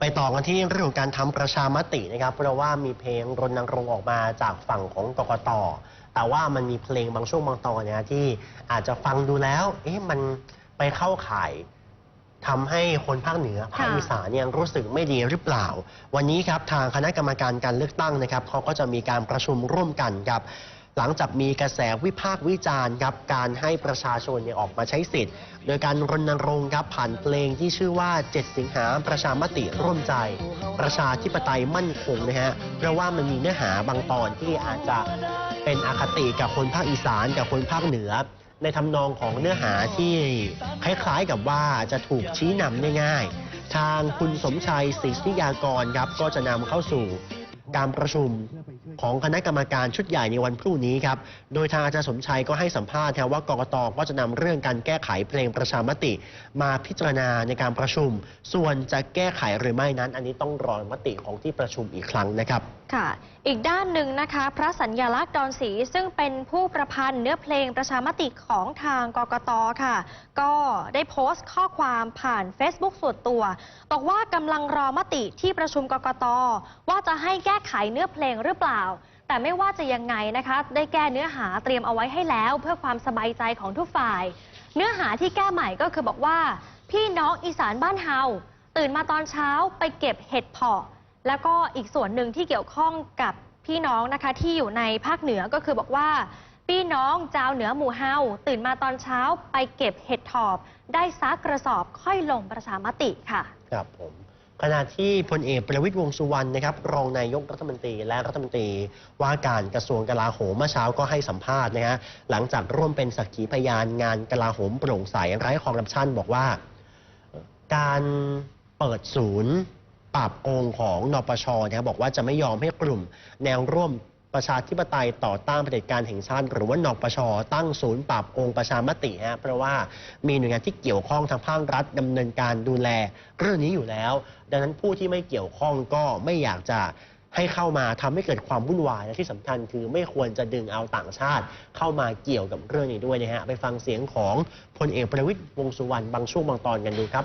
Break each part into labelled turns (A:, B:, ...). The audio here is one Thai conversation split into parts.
A: ไปต่อกันที่เรื่องของการทำประชามตินะครับ เพราะว่ามีเพลงรณรงค์ออกมาจากฝั่งของกกตแต่ว่ามันมีเพลงบางช่วงบางตอนเนี่ยที่อาจจะฟังดูแล้ว เอ๊ะมันไปเข้าข่ายทำให้คนภาคเหนือภาคอีสานเนี่ยรู้สึกไม่ดีหรือเปล่า วันนี้ครับทางคณะกรรมการการเลือกตั้งนะครับเขาก็จะมีการประชุมร่วมกันครับ หลังจากมีกระแสวิพากษ์วิจารณ์ครับการให้ประชาชนเนี่ยออกมาใช้สิทธิ์ โดยการรณรงค์ครับผ่านเพลงที่ชื่อว่า 7 สิงหาประชามติร่วมใจ ประชาธิปไตยมั่นคงนะฮะเพราะว่ามันมีเนื้อหาบางตอนที่อาจจะเป็นอคติกับคนภาคอีสานกับคนภาคเหนือ ในทำนองของเนื้อหาที่คล้ายๆกับว่าจะถูกชี้นำได้ง่าย ทางคุณสมชัยศรีสิยากรครับก็จะนำเข้าสู่การประชุม ของคณะกรรมการชุดใหญ่ในวันพรุ่งนี้ครับ โดยทางอาจารย์สมชัยก็ให้สัมภาษณ์ครับว่ากกตก็จะนำเรื่องการแก้ไขเพลงประชามติ มาพิจารณาในการประชุม ส่วนจะแก้ไขหรือไม่นั้น อันนี้ต้องรอมติของที่ประชุมอีกครั้งนะครับ
B: ค่ะ อีกด้านหนึ่งนะคะ พระสัญญาลักษณ์ดอนศรีซึ่งเป็นผู้ประพันธ์เนื้อเพลงประชามติของทางกกตค่ะ ก็ได้โพสต์ข้อความผ่าน Facebook ส่วนตัวบอกว่ากำลังรอมติที่ประชุมกกตว่าจะให้แก้ไขเนื้อเพลงหรือเปล่าแต่ไม่ว่าจะยังไงนะคะ ได้แก้เนื้อหาเตรียมเอาไว้ให้แล้วเพื่อความสบายใจของทุกฝ่าย เนื้อหาที่แก้ใหม่ก็คือบอกว่า พี่น้องอีสานบ้านเฮาตื่นมาตอนเช้าไปเก็บเห็ดเผาะ แล้วก็อีกส่วนหนึ่งที่เกี่ยวข้องกับพี่น้องนะคะที่อยู่ในภาคเหนือก็คือบอกว่า พี่น้องเจ้าวเหนือหมู่เฮาตื่นมาตอนเช้าไปเก็บเห็ดถอบ ได้ซักกระสอบค่อยลงประชามติค่ะ
A: ครับผม ขณะที่พลเอกประวิตยวงสุวรรณนะครับรองนายกรัฐมนตรีและรัฐมนตรีว่าการกระทรวงกลาโหมเมื่อเช้าก็ให้สัมภาษณ์นะฮะหลังจากร่วมเป็นสักขีพยานงานกลาโหมโปร่งใสไร้คอร์รัปชันบอกว่า การเปิดศูนย์ปราบโกงของนปชนะครับบอกว่าจะไม่ยอมให้กลุ่มแนวร่วม ประชาธิปไตยต่อต้านเผด็จการแห่งชาติ หรือว่านปชตั้งศูนย์ปราบโกงประชามติฮะเพราะว่ามีหน่วยงานที่เกี่ยวข้องทางภาครัฐดำเนินการดูแลเรื่องนี้อยู่แล้ว ดังนั้นผู้ที่ไม่เกี่ยวข้องก็ไม่อยากจะให้เข้ามาทำให้เกิดความวุ่นวายและที่สำคัญคือไม่ควรจะดึงเอาต่างชาติ เข้ามาเกี่ยวกับเรื่องนี้ด้วยนะฮะไปฟังเสียงของพลเอกประวิตยวงสุวรรณบางช่วงบางตอนกันดูครับ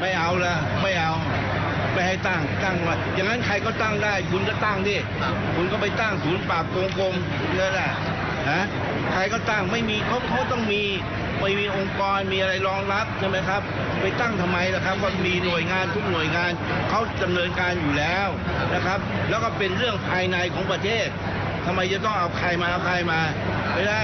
C: ไม่เอาละไม่เอาไม่ให้ ตั้งตั้งว่าอย่างนั้นใครก็ตั้งได้ คุณก็ตั้งดิคุณก็ไปตั้งศูนย์ปราบโกงกรมนั่นแหละฮะใครก็ตั้งไม่มีเขาเขาต้องมีไม่มีองค์กรมีอะไรรองรับใช่ไหมครับ ไปตั้งทำไมล่ะครับก็มีหน่วยงานทุกหน่วยงานเขาดำเนินการอยู่แล้วนะครับ แล้วก็เป็นเรื่องภายในของประเทศทำไมจะต้องเอาใครมาเอาใครมาไม่ได้